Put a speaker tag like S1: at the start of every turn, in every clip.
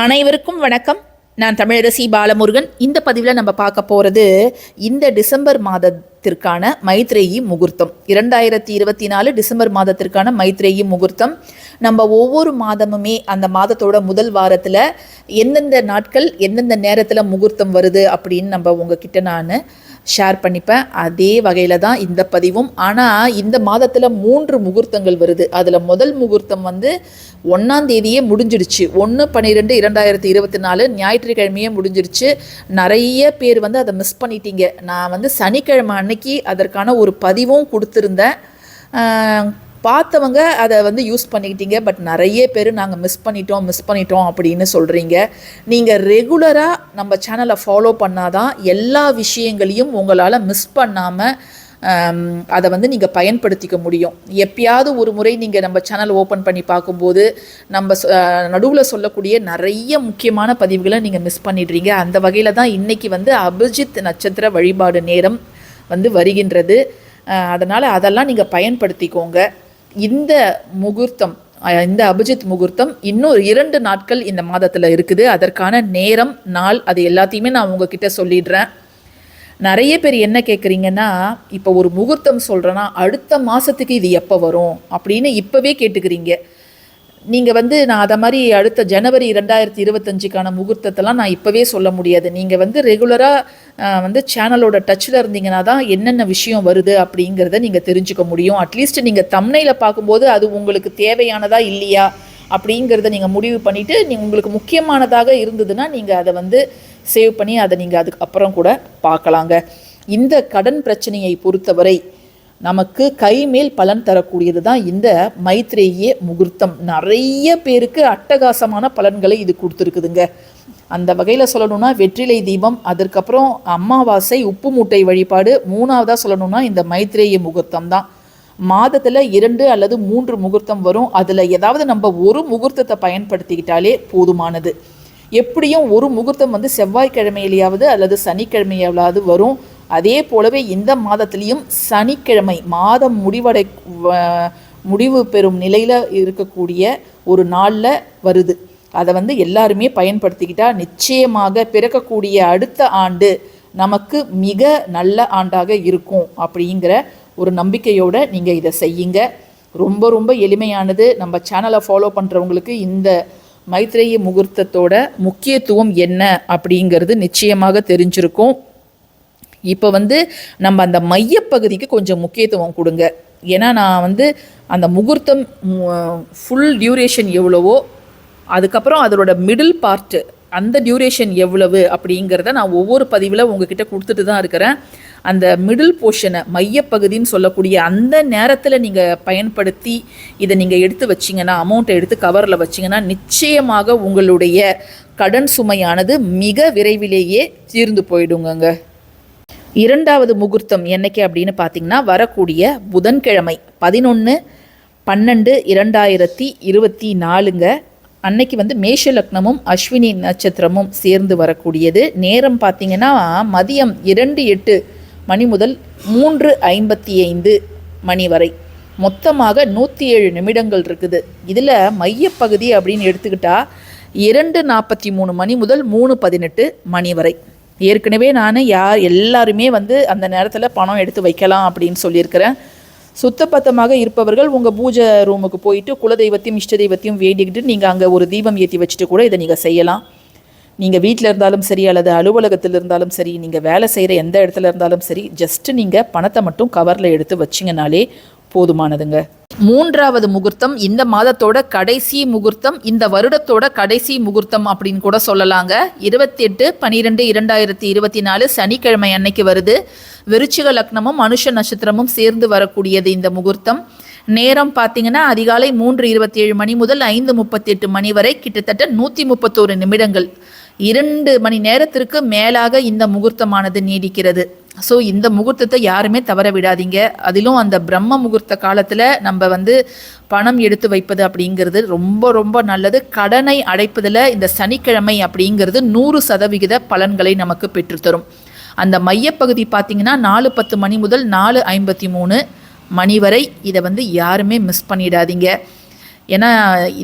S1: அனைவருக்கும் வணக்கம். நான் தமிழரசி பாலமுருகன். இந்த பதிவில் நம்ம பார்க்க போகிறது இந்த டிசம்பர் மாதத்திற்கான மைத்ரேயி முகூர்த்தம். இரண்டாயிரத்தி இருபத்தி நாலு டிசம்பர் மாதத்திற்கான மைத்ரேயி முகூர்த்தம். நம்ம ஒவ்வொரு மாதமுமே அந்த மாதத்தோட முதல் வாரத்தில் எந்தெந்த நாட்கள் எந்தெந்த நேரத்தில் முகூர்த்தம் வருது அப்படின்னு நம்ம உங்ககிட்ட நான் ஷேர் பண்ணிப்பேன். அதே வகையில் தான் இந்த பதிவும். ஆனால் இந்த மாதத்தில் மூன்று முகூர்த்தங்கள் வருது. அதில் முதல் முகூர்த்தம் வந்து ஒன்றாம் தேதியே முடிஞ்சிடுச்சு. ஒன்று பன்னிரெண்டு இரண்டாயிரத்தி இருபத்தி நாலு ஞாயிற்றுக்கிழமையே முடிஞ்சிடுச்சு. நிறைய பேர் வந்து அதை மிஸ் பண்ணிட்டீங்க. நான் வந்து சனிக்கிழமை அன்னைக்கு அதற்கான ஒரு பதிவும் கொடுத்துருந்தேன். பார்த்தவங்க அதை வந்து யூஸ் பண்ணிக்கிட்டீங்க பட் நிறைய பேர் நாங்கள் மிஸ் பண்ணிட்டோம் மிஸ் பண்ணிட்டோம் அப்படின்னு சொல்கிறீங்க நீங்கள் ரெகுலராக நம்ம சேனலை ஃபாலோ பண்ணாதான் எல்லா விஷயங்களையும் உங்களால் மிஸ் பண்ணாமல் அதை வந்து நீங்கள் பயன்படுத்திக்க முடியும். எப்பயாவது ஒரு முறை நீங்கள் நம்ம சேனல் ஓப்பன் பண்ணி பார்க்கும்போது நம்ம நடுவில் சொல்லக்கூடிய நிறைய முக்கியமான பதிவுகளை நீங்கள் மிஸ் பண்ணிடுறீங்க. அந்த வகையில் தான் இன்றைக்கி வந்து அபிஜித் நட்சத்திர வழிபாடு நேரம் வந்து வருகின்றது. அதனால் அதெல்லாம் நீங்கள் பயன்படுத்திக்கோங்க. இந்த முகூர்த்தம் இந்த அபிஜித் முகூர்த்தம் இன்னும் இரண்டு நாட்கள் இந்த மாதத்தில் இருக்குது. அதற்கான நேரம் நாள் அது எல்லாத்தையுமே நான் உங்ககிட்ட சொல்லிடுறேன். நிறைய பேர் என்ன கேட்குறீங்கன்னா இப்போ ஒரு முகூர்த்தம் சொல்கிறேன்னா அடுத்த மாதத்துக்கு இது எப்போ வரும் அப்படின்னு இப்போவே கேட்டுக்கிறீங்க. நீங்கள் வந்து நான் அதை மாதிரி அடுத்த ஜனவரி ரெண்டாயிரத்தி இருபத்தஞ்சுக்கான முகூர்த்தத்தெல்லாம் நான் இப்போவே சொல்ல முடியாது. நீங்கள் வந்து ரெகுலராக வந்து சேனலோட டச்சில் இருந்தீங்கன்னா தான் என்னென்ன விஷயம் வருது அப்படிங்கிறத நீங்கள் தெரிஞ்சுக்க முடியும். அட்லீஸ்ட் நீங்கள் தம்னையில் பார்க்கும்போது அது உங்களுக்கு தேவையானதா இல்லையா அப்படிங்கிறத நீங்கள் முடிவு பண்ணிவிட்டு நீ உங்களுக்கு முக்கியமானதாக இருந்ததுன்னா நீங்கள் அதை வந்து சேவ் பண்ணி அதை நீங்கள் அதுக்கு அப்புறம் கூட பார்க்கலாங்க. இந்த கடன் பிரச்சனையை பொறுத்தவரை நமக்கு கைமேல் பலன் தரக்கூடியது தான் இந்த மைத்ரேய முகூர்த்தம். நிறைய பேருக்கு அட்டகாசமான பலன்களை இது கொடுத்துருக்குதுங்க. அந்த வகையில் சொல்லணும்னா வெற்றிலை தீபம் அதற்கப்புறம் அமாவாசை உப்பு மூட்டை வழிபாடு மூணாவதாக சொல்லணும்னா இந்த மைத்ரேய முகூர்த்தம் தான். மாதத்தில் இரண்டு அல்லது மூன்று முகூர்த்தம் வரும். அதில் ஏதாவது நம்ம ஒரு முகூர்த்தத்தை பயன்படுத்திக்கிட்டாலே போதுமானது. எப்படியும் ஒரு முகூர்த்தம் வந்து செவ்வாய்க்கிழமையிலேயாவது அல்லது சனிக்கிழமையாவது வரும். அதே போலவே இந்த மாதத்திலையும் சனிக்கிழமை மாதம் முடிவடை முடிவு பெறும் நிலையில் இருக்கக்கூடிய ஒரு நாளில் வருது. அதை வந்து எல்லாருமே பயன்படுத்திக்கிட்டால் நிச்சயமாக பிறக்கக்கூடிய அடுத்த ஆண்டு நமக்கு மிக நல்ல ஆண்டாக இருக்கும் அப்படிங்கிற ஒரு நம்பிக்கையோடு நீங்கள் இதை செய்யுங்க. ரொம்ப ரொம்ப எளிமையானது. நம்ம சேனலை ஃபாலோ பண்ணுறவங்களுக்கு இந்த மைத்ரேய முகூர்த்தத்தோட முக்கியத்துவம் என்ன அப்படிங்கிறது நிச்சயமாக தெரிஞ்சிருக்கும். இப்போ வந்து நம்ம அந்த மையப்பகுதிக்கு கொஞ்சம் முக்கியத்துவம் கொடுங்க. ஏன்னா நான் வந்து அந்த முகூர்த்தம் ஃபுல் டியூரேஷன் எவ்வளவோ அதுக்கப்புறம் அதோட மிடில் பார்ட்டு அந்த டியூரேஷன் எவ்வளவு அப்படிங்கிறத நான் ஒவ்வொரு பதிவில் உங்ககிட்ட கொடுத்துட்டு தான் இருக்கிறேன். அந்த மிடில் போர்ஷனை மையப்பகுதின்னு சொல்லக்கூடிய அந்த நேரத்தில் நீங்கள் பயன்படுத்தி இதை நீங்கள் எடுத்து வச்சிங்கன்னா அமௌண்ட்டை எடுத்து கவரில் வச்சிங்கன்னா நிச்சயமாக உங்களுடைய கடன் சுமையானது மிக விரைவிலேயே தீர்ந்து போயிடுங்கங்க. இரண்டாவது முகூர்த்தம் என்னைக்கு அப்படின்னு பார்த்தீங்கன்னா வரக்கூடிய புதன்கிழமை பதினொன்று பன்னெண்டு இரண்டாயிரத்தி இருபத்தி நாலுங்க. அன்னைக்கு வந்து மேஷ லக்னமும் அஸ்வினி நட்சத்திரமும் சேர்ந்து வரக்கூடியது. நேரம் பார்த்தீங்கன்னா மதியம் இரண்டு எட்டு மணி முதல் மூன்று ஐம்பத்தி ஐந்து மணி வரை. மொத்தமாக நூற்றி ஏழு நிமிடங்கள் இருக்குது. இதில் மையப்பகுதி அப்படின்னு எடுத்துக்கிட்டால் இரண்டு நாற்பத்தி மூணு மணி முதல் மூணு பதினெட்டு மணி வரை. ஏற்கனவே நான் யார் எல்லாருமே வந்து அந்த நேரத்தில் பணம் எடுத்து வைக்கலாம் அப்படின்னு சொல்லியிருக்கிறேன். சுத்தபத்தமாக இருப்பவர்கள் உங்கள் பூஜை ரூமுக்கு போயிட்டு குலதெய்வத்தையும் இஷ்ட தெய்வத்தையும் வேண்டிக்கிட்டு நீங்கள் அங்கே ஒரு தீபம் ஏற்றி வச்சுட்டு கூட இதை நீங்கள் செய்யலாம். நீங்கள் வீட்டில் இருந்தாலும் சரி அல்லது அலுவலகத்தில் இருந்தாலும் சரி நீங்கள் வேலை செய்கிற எந்த இடத்துல இருந்தாலும் சரி ஜஸ்ட்டு நீங்கள் பணத்தை மட்டும் கவரில் எடுத்து வச்சிங்கனாலே போதுமானதுங்க. மூன்றாவது முகூர்த்தம் இந்த மாதத்தோட கடைசி முகூர்த்தம் இந்த வருடத்தோட கடைசி முகூர்த்தம் அப்படின்னு கூட சொல்லலாங்க. இருபத்தி எட்டு பனிரெண்டு இரண்டாயிரத்தி இருபத்தி நாலு சனிக்கிழமை அன்னைக்கு வருது. விருச்சிக லக்னமும் மனுஷ நட்சத்திரமும் சேர்ந்து வரக்கூடியது இந்த முகூர்த்தம். நேரம் பார்த்தீங்கன்னா அதிகாலை மூன்று இருபத்தி ஏழு மணி முதல் ஐந்து முப்பத்தி எட்டு மணி வரை கிட்டத்தட்ட நூற்றி முப்பத்தோரு நிமிடங்கள். இரண்டு மணி நேரத்திற்கு மேலாக இந்த முகூர்த்தமானது நீடிக்கிறது. ஸோ இந்த முகூர்த்தத்தை யாருமே தவற விடாதீங்க. அதிலும் அந்த பிரம்ம முகூர்த்த காலத்தில் நம்ம வந்து பணம் எடுத்து வைப்பது அப்படிங்கிறது ரொம்ப ரொம்ப நல்லது. கடனை அடைப்பதில் இந்த சனிக்கிழமை அப்படிங்கிறது நூறு சதவிகித பலன்களை நமக்கு பெற்றுத்தரும் அந்த மையப்பகுதி பார்த்தீங்கன்னா நாலு பத்து மணி முதல் நாலு ஐம்பத்தி மூணு மணி வரை இதை வந்து யாருமே மிஸ் பண்ணிடாதீங்க. ஏன்னா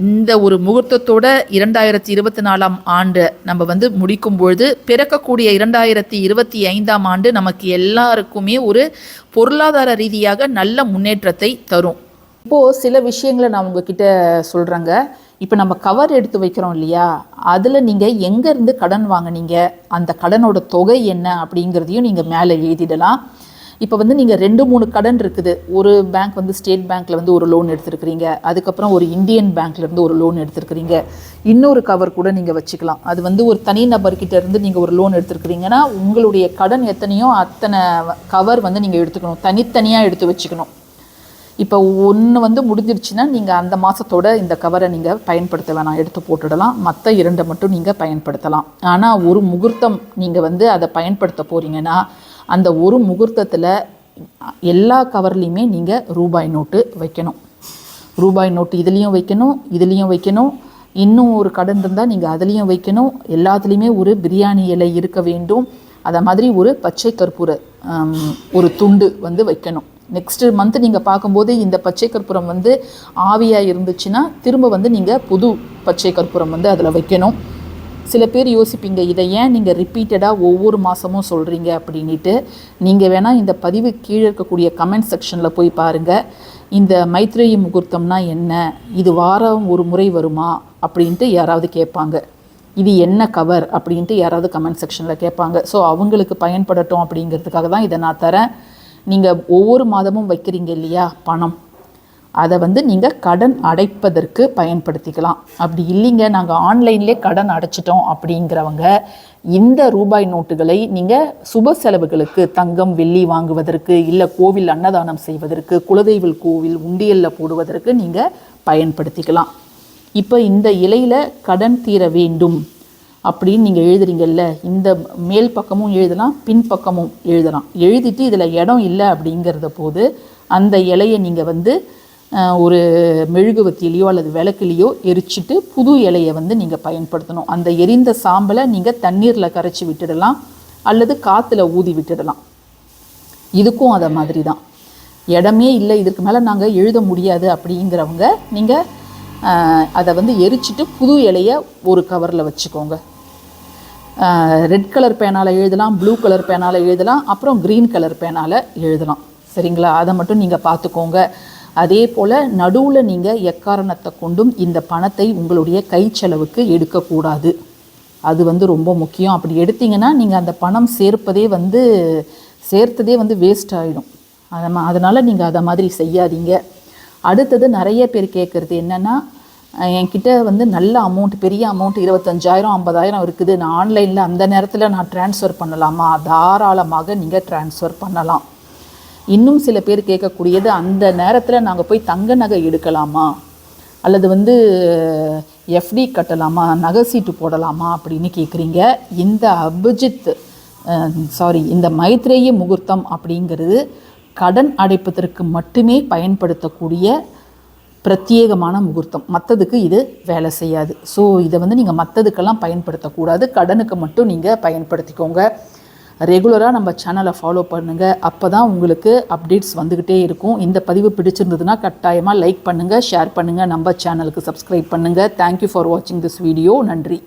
S1: இந்த ஒரு முகூர்த்தத்தோட இரண்டாயிரத்தி இருபத்தி நாலாம் ஆண்டு நம்ம வந்து முடிக்கும் பொழுது பிறக்கக்கூடிய இரண்டாயிரத்தி இருபத்தி ஐந்தாம் ஆண்டு நமக்கு எல்லாருக்குமே ஒரு பொருளாதார ரீதியாக நல்ல முன்னேற்றத்தை தரும். இப்போது சில விஷயங்களை நான் உங்ககிட்ட சொல்கிறேங்க இப்போ நம்ம கவர் எடுத்து வைக்கிறோம் இல்லையா? அதில் நீங்கள் எங்கேருந்து கடன் வாங்குனீங்க? அந்த கடனோட தொகை என்ன அப்படிங்கிறதையும் நீங்கள் மேலே எழுதிடலாம். இப்போ வந்து நீங்கள் ரெண்டு மூணு கடன் இருக்குது. ஒரு பேங்க் வந்து ஸ்டேட் பேங்க்கில் வந்து ஒரு லோன் எடுத்துருக்கிறீங்க. அதுக்கப்புறம் ஒரு இந்தியன் பேங்க்ல இருந்து ஒரு லோன் எடுத்துருக்கிறீங்க. இன்னொரு கவர் கூட நீங்கள் வச்சுக்கலாம். அது வந்து ஒரு தனி நபர்கிட்ட இருந்து நீங்கள் ஒரு லோன் எடுத்துருக்கிறீங்கன்னா உங்களுடைய கடன் எத்தனையோ அத்தனை கவர் வந்து நீங்கள் எடுத்துக்கணும். தனித்தனியாக எடுத்து வச்சுக்கணும். இப்போ ஒன்று வந்து முடிஞ்சிருச்சுன்னா நீங்கள் அந்த மாதத்தோட இந்த கவரை நீங்கள் பயன்படுத்த வேணாம். எடுத்து போட்டுடலாம். மற்ற இரண்டை மட்டும் நீங்கள் பயன்படுத்தலாம். ஆனால் ஒரு முகூர்த்தம் நீங்கள் வந்து அதை பயன்படுத்த போகிறீங்கன்னா அந்த ஒரு முகூர்த்தத்தில் எல்லா கவர்லேயுமே நீங்கள் ரூபாய் நோட்டு வைக்கணும். ரூபாய் நோட்டு இதுலேயும் வைக்கணும் இதுலேயும் வைக்கணும். இன்னும் ஒரு கடன் இருந்தால் நீங்கள் அதுலேயும் வைக்கணும். எல்லாத்துலேயுமே ஒரு பிரியாணி இலை இருக்க வேண்டும். அதை மாதிரி ஒரு பச்சை கற்பூர ஒரு துண்டு வந்து வைக்கணும். நெக்ஸ்ட் மந்த் நீங்கள் பார்க்கும்போது இந்த பச்சை கற்பூரம் வந்து ஆவியாக இருந்துச்சுன்னா திரும்ப வந்து நீங்கள் புது பச்சை கற்பூரம் வந்து அதில் வைக்கணும். சில பேர் யோசிப்பீங்க இதை ஏன் நீங்கள் ரிப்பீட்டடாக ஒவ்வொரு மாதமும் சொல்கிறீங்க அப்படின்ட்டு நீங்கள் வேணால் இந்த பதிவு கீழே இருக்கக்கூடிய கமெண்ட் செக்ஷனில் போய் பாருங்கள் இந்த மைத்ரேயி முகூர்த்தம்னா என்ன? இது வாரம் ஒரு முறை வருமா? அப்படின்ட்டு யாராவது கேட்பாங்க. இது என்ன கவர் அப்படின்ட்டு யாராவது கமெண்ட் செக்ஷனில் கேட்பாங்க. ஸோ அவங்களுக்கு பயன்படட்டும் அப்படிங்கிறதுக்காக தான் இதை நான் தரேன். நீங்கள் ஒவ்வொரு மாதமும் வைக்கிறீங்க இல்லையா? பணம். அதை வந்து நீங்கள் கடன் அடைப்பதற்கு பயன்படுத்திக்கலாம். அப்படி இல்லைங்க நாங்கள் ஆன்லைன்லேயே கடன் அடைச்சிட்டோம் அப்படிங்கிறவங்க இந்த ரூபாய் நோட்டுகளை நீங்கள் சுப செலவுகளுக்கு தங்கம் வெள்ளி வாங்குவதற்கு இல்லை கோவில் அன்னதானம் செய்வதற்கு குலதெய்வல் கோவில் உண்டியலில் போடுவதற்கு நீங்கள் பயன்படுத்திக்கலாம். இப்போ இந்த இலையில் கடன் தீர வேண்டும் அப்படின்னு நீங்கள் எழுதுறீங்கல்ல இந்த மேல் பக்கமும் எழுதலாம் பின்பக்கமும் எழுதலாம். எழுதிட்டு இதில் இடம் இல்லை அப்படிங்கிறத போது அந்த இலையை நீங்கள் வந்து ஒரு மெழுகுவத்திலையோ அல்லது விளக்குலையோ எரிச்சிட்டு புது இலையை வந்து நீங்கள் பயன்படுத்தணும். அந்த எரிந்த சாம்பலை நீங்கள் தண்ணீரில் கரைச்சி விட்டுடலாம் அல்லது காற்றுல ஊதி விட்டுடலாம். இதுக்கும் அதை மாதிரி தான் இடமே இல்லை இதுக்கு மேலே நாங்கள் எழுத முடியாது அப்படிங்கிறவங்க நீங்கள் அதை வந்து எரிச்சிட்டு புது இலையை ஒரு கவரில் வச்சுக்கோங்க. ரெட் கலர் பேனால் எழுதலாம் ப்ளூ கலர் பேனால் எழுதலாம் அப்புறம் க்ரீன் கலர் பேனால் எழுதலாம். சரிங்களா? அதை மட்டும் நீங்கள் பார்த்துக்கோங்க அதே போல் நடுவில் நீங்கள் எக்காரணத்தை கொண்டும் இந்த பணத்தை உங்களுடைய கை செலவுக்கு எடுக்கக்கூடாது. அது வந்து ரொம்ப முக்கியம். அப்படி எடுத்தீங்கன்னா நீங்கள் அந்த பணம் சேர்ப்பதே வந்து சேர்த்ததே வந்து வேஸ்ட் ஆகிடும் அதனால் நீங்கள் அதை மாதிரி செய்யாதீங்க. அடுத்தது நிறைய பேர் கேட்குறது என்னென்னா என்கிட்ட வந்து நல்ல அமௌண்ட் பெரிய அமௌண்ட் இருபத்தஞ்சாயிரம் ஐம்பதாயிரம் இருக்குது. நான் ஆன்லைனில் அந்த நேரத்தில் நான் ட்ரான்ஸ்ஃபர் பண்ணலாமா? தாராளமாக நீங்கள் ட்ரான்ஸ்ஃபர் பண்ணலாம். இன்னும் சில பேர் கேட்கக்கூடியது அந்த நேரத்தில் நாங்கள் போய் தங்க நகை எடுக்கலாமா? அல்லது வந்து எஃப்டி கட்டலாமா? நகை சீட்டு போடலாமா? அப்படின்னு கேட்குறீங்க இந்த அபிஜித் சாரி இந்த மைத்ரேய முகூர்த்தம் அப்படிங்கிறது கடன் அடைப்பதற்கு மட்டுமே பயன்படுத்தக்கூடிய பிரத்யேகமான முகூர்த்தம். மற்றதுக்கு இது வேலை செய்யாது. ஸோ இதை வந்து நீங்கள் மற்றதுக்கெல்லாம் பயன்படுத்தக்கூடாது. கடனுக்கு மட்டும் நீங்கள் பயன்படுத்திக்கோங்க. ரெகுலராக நம்ம சேனலை ஃபாலோ பண்ணுங்கள் அப்போ தான் உங்களுக்கு அப்டேட்ஸ் வந்துக்கிட்டே இருக்கும். இந்த பதிவு பிடிச்சிருந்ததுன்னா கட்டாயமாக லைக் பண்ணுங்கள் ஷேர் பண்ணுங்கள் நம்ம சேனலுக்கு சப்ஸ்கிரைப் பண்ணுங்கள் தேங்க்யூ ஃபார் வாட்சிங் திஸ் வீடியோ நன்றி.